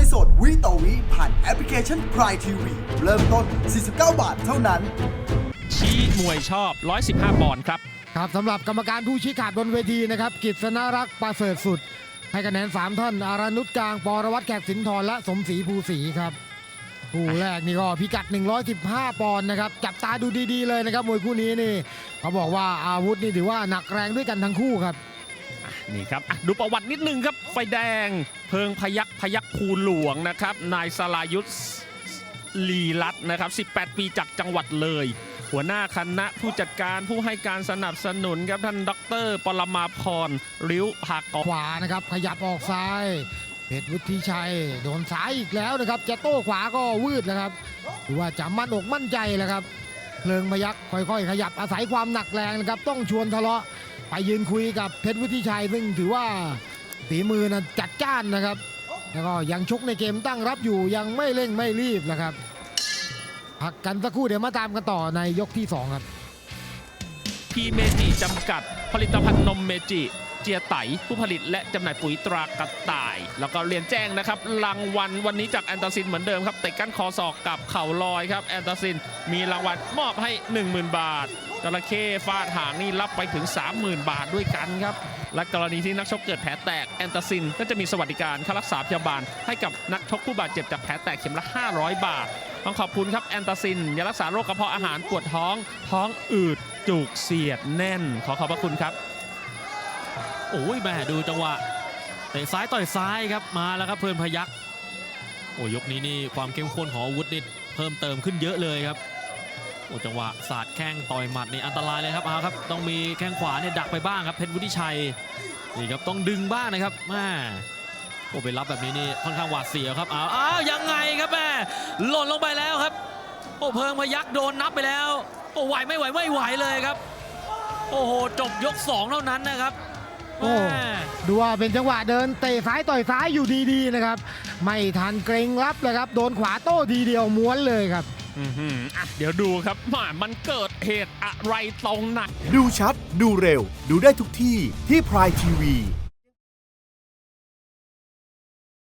วยสดวิต่อวิผ่านแอปพลิเคชัน Prime TV เริ่มต้น 49 บาทเท่านั้น ชี้มวยชอบ 115 ปอนด์ครับ ครับสำหรับกรรมการผู้ชี้ขาดบนเวทีนะครับกิษณรักษ์ประเสริฐสุด ให้คะแนน 3 ท่าน อารานุชกลาง ปรวัตรแขกสินทรและสมศรีภูศรีครับคู่แรกนี่ก็พิกัด 115 ปอนด์นะครับ จับตาดูดีๆเลยนะครับมวยคู่นี้นี่ เขาบอกว่าอาวุธนี่ถือว่าหนักแรงด้วยกันทั้งคู่ครับ นี่ครับดูประวัตินิดนึงครับ ไฟแดง เพิงพยักพยักภูหลวงนะครับ นายสลายุทธลีรัตนะครับ 18 ปีจากจังหวัดเลย หัวหน้าคณะผู้จัดการผู้ให้การสนับสนุนครับท่านดร ปรมาพรริ้วภากขวานะครับ ขยับออกซ้ายเพชรวุฒิชัยโดนซ้ายอีกแล้วนะครับ จะโต้ขวาก็วืดนะครับถือว่าจะมั่นอกมั่นใจแหละครับเพลิงพยักค่อยๆ ขยับอาศัยความหนักแรงนะครับ ต้องชวนทะเลาะ ไปยืนคุยกับเพชรวุฒิชัย ซึ่งถือว่าฝีมือนะจัดจ้านนะครับ แล้วก็ยังชกในเกมตั้งรับอยู่ยังไม่เร่งไม่รีบนะครับ พักกันสักครู่เดี๋ยวมาตามกันต่อในยกที่สองครับ พีเมจิจำกัด ผลิตภัณฑ์นมเมจิ เจียไตผู้ผลิตและจำหน่ายปุ๋ยตรากระต่าย แล้วก็เรียนแจ้งนะครับรางวัลวันนี้จากแอนตาซินเหมือนเดิมครับเตะกั้นคอศอกกับเข่าลอยครับแอนตาซินมีรางวัลมอบให้ 10,000 บาทจระเข้ฟาดหางนี่รับไปถึง 30,000 บาทด้วยกันครับและกรณีที่นักชกเกิดแผลแตกแอนตาซินก็จะมีสวัสดิการค่ารักษาพยาบาล ให้กับนักชกผู้บาดเจ็บจากแผลแตกเข็มละ 500 บาท ต้องขอบคุณครับแอนตาซินยารักษาโรคกระเพาะอาหารปวดท้อง ท้องอืดจุกเสียดแน่น ขอขอบพระคุณครับ โอ้ยแม่ดูจังหวะเตะซ้ายต่อยซ้ายครับมาแล้วครับเพลินพยักโอ้ยกนี้นี่ความเข้มข้นของอาวุธนี่เพิ่มเติมขึ้นเยอะเลยครับโอ้จังหวะสาดแข้งต่อยหมัดนี่อันตรายเลยครับเอาครับ ต้องมีแข้งขวาเนี่ยดักไปบ้างครับเพชรวุฒิชัยนี่ครับต้องดึงบ้างนะครับแม่โอ้ไปรับแบบนี้นี่ค่อนข้างหวาดเสียวครับเอาวอ้าวยังไงครับแม่หล่นลงไปแล้วครับ โอ้เพิงพยักโดนนับไปแล้วโอ้ไหวไม่ไหวไม่ไหวเลยครับ โอ้โหจบยกสองเท่านั้นนะครับ โอ้แม่ดูว่าเป็นจังหวะเดินเตะซ้ายต่อยซ้ายอยู่ดีๆนะครับ ไม่ทันเกรงรับเลยครับ โดนขวาโต้ทีเดียวม้วนเลยครับอือหืออะเดี๋ยวดูครับว่ามันเกิดเหตุอะไรตรงไหนดูชัด ดูเร็ว ดูได้ทุกที่ที่ Prime TV